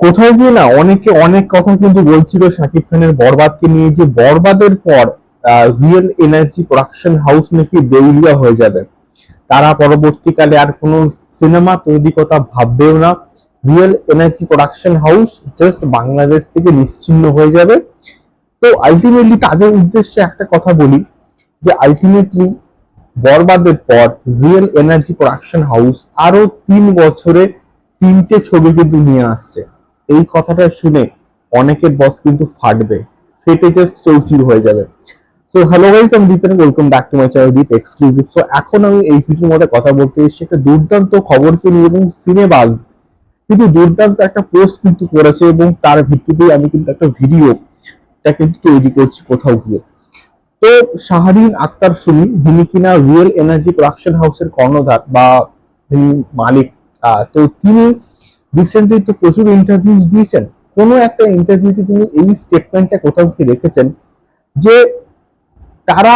কোথাও গিয়ে না অনেকে অনেক কথা কিন্তু বলছিল শাকিব খানের বরবাদকে নিয়ে যে বরবাদের পর রিয়েল এনার্জি প্রোডাকশন হাউস নাকি দেউলিয়া হয়ে যাবে। তারা পরবর্তীকালে আর কোনো সিনেমা তৈরি কথা ভাববেও না। Real energy production house just Bangladesh থেকে নিশ্চিন্ন হয়ে যাবে। তো আলটিমেটলি তাদের উদ্দেশ্যে একটা কথা বলি যে আলটিমেটলি বরবাদের পর রিয়েল এনার্জি প্রোডাকশন হাউস আরও তিন বছরে তিনটে ছবি কিন্তু নিয়ে আসছে। এই কথাটা শুনে অনেকের বস কিন্তু ফাটবে। ফেটে জাস্ট চৌচির হয়ে যাবে। সো হ্যালো গাইস আমি Dipen welcome back to my channel Deep exclusive so এখন আমি এই ভিডিওর মধ্যে কথা বলতে এসেছি একটা দুর্দান্ত খবরকে নিয়ে এবং সিনেবাজ কিন্তু দুর্দান্ত একটা পোস্ট কিন্তু করেছে এবং তার ভিত্তিতেই আমি কিন্তু একটা ভিডিও টা কিন্তু তৈরি করছি কোথাও গিয়ে। তো, শাহরিন আক্তার সুমি, যিনি কিনা রিয়েল এনার্জি প্রোডাকশন হাউসের কর্ণধার বা মালিক তো তিনি রিসেন্টলি তো প্রচুর ইন্টারভিউ দিয়েছেন। কোনো একটা ইন্টারভিউতে তিনি এই স্টেটমেন্টটা কোথাও গিয়ে রেখেছেন যে তারা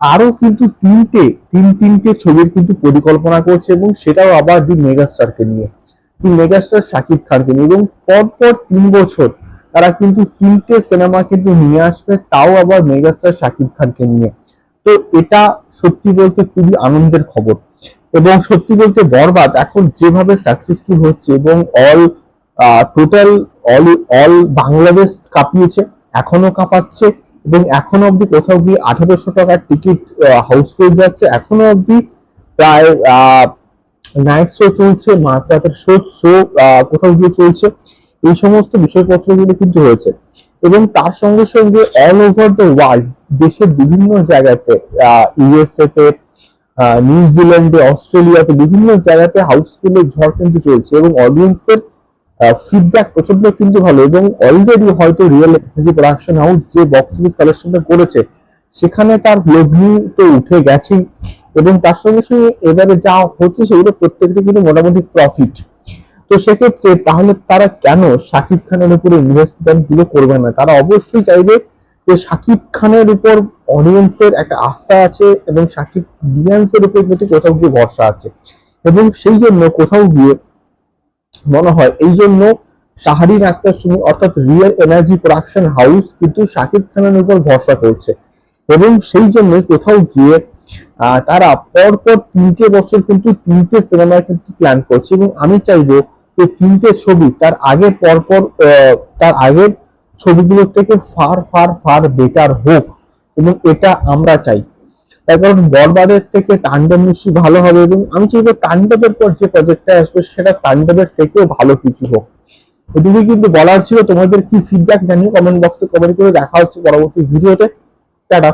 আরও কিন্তু তিনটে, তিন তিনটে ছবির কিন্তু পরিকল্পনা করছে এবং সেটাও আবার দি মেগাস্টারকে নিয়ে। দি মেগাস্টার শাকিব খানকে নিয়ে এবং পরপর তিন বছর তারা কিন্তু তিনটে সিনেমা কিন্তু নিয়ে আসবে, তাও আবার মেগাস্টার শাকিব খানকে নিয়ে। তো এটা সত্যি বলতে খুবই আনন্দের খবর। এবং সত্যি বলতে বরবাদ এখন যেভাবে সাকসেসফুল হচ্ছে এবং all total all all Bangladesh কাঁপিয়েছে, এখনও কাঁপাচ্ছে এবং এখনও অবধি কোথাও গিয়ে আঠারোশো টাকার টিকিট হাউসফুল যাচ্ছে, এখনও অবধি প্রায় নাইট শো চলছে মাঝ রাতের শো শো কোথাও গিয়ে চলছে। এই সমস্ত বিষয়পত্রগুলো কিন্তু হয়েছে। এবং তার সঙ্গে সঙ্গে অল ওভার দ্য ওয়ার্ল্ড দেশের বিভিন্ন জায়গাতে ইউএসএ তে নিউজিল্যান্ডে অস্ট্রেলিয়াতে বিভিন্ন জায়গাতে হাউসফুলের ঝড় কিন্তু চলছে এবং অডিয়েন্সের ফিডব্যাক প্রচণ্ড কিন্তু ভালো এবং অলরেডি হয়তো রিয়েল যে প্রোডাকশন হাউস যে বক্স অফিস কালেকশনটা করেছে, সেখানে তার লগ্নি তো উঠে গেছেই এবং তার সঙ্গে সঙ্গে এবারে যা হচ্ছে সেগুলো প্রত্যেকটা কিন্তু মোটামুটি প্রফিট তো সেক্ষেত্রে তাহলে তারা কেন শাকিব খানের উপরে ইনভেস্টমেন্টগুলো করবে না? তারা অবশ্যই চাইবে যে শাকিব খানের উপর অডিয়েন্সের একটা আস্থা আছে এবং শাকিব বিয়ান্সের উপর প্রতি কোথাও গিয়ে ভরসা আছে। এবং সেই জন্য কোথাও গিয়ে মনে হয় এই জন্য শাহরিন আক্তার সুমি অর্থাৎ রিয়েল এনার্জি প্রোডাকশন হাউস কিন্তু শাকিব খানের উপর ভরসা করছে। এবং সেই জন্য কোথাও গিয়ে তারা পরপর তিনটে বছর কিন্তু তিনটে সিনেমা কিন্তু প্ল্যান করছে এবং আমি চাইব যে তিনটে ছবি তার আগে পরপর তার আগের ছবিগুলোর থেকে ফার ফার ফার বেটার হোক এবং এটা আমরা চাই। তার কারণ বরবাদের থেকে তাণ্ডব নিশ্চয়ই ভালো হবে এবং আমি চাইব তাণ্ডবের পর যে প্রজেক্টটা আসবে সেটা তাণ্ডবের থেকেও ভালো কিছু হোক। এটুকুই কিন্তু বলার ছিল। তোমাদের কি ফিডব্যাক জানিয়ে কমেন্ট বক্সে কমেন্ট করে দেখা হচ্ছে পরবর্তী ভিডিওতে টাটা।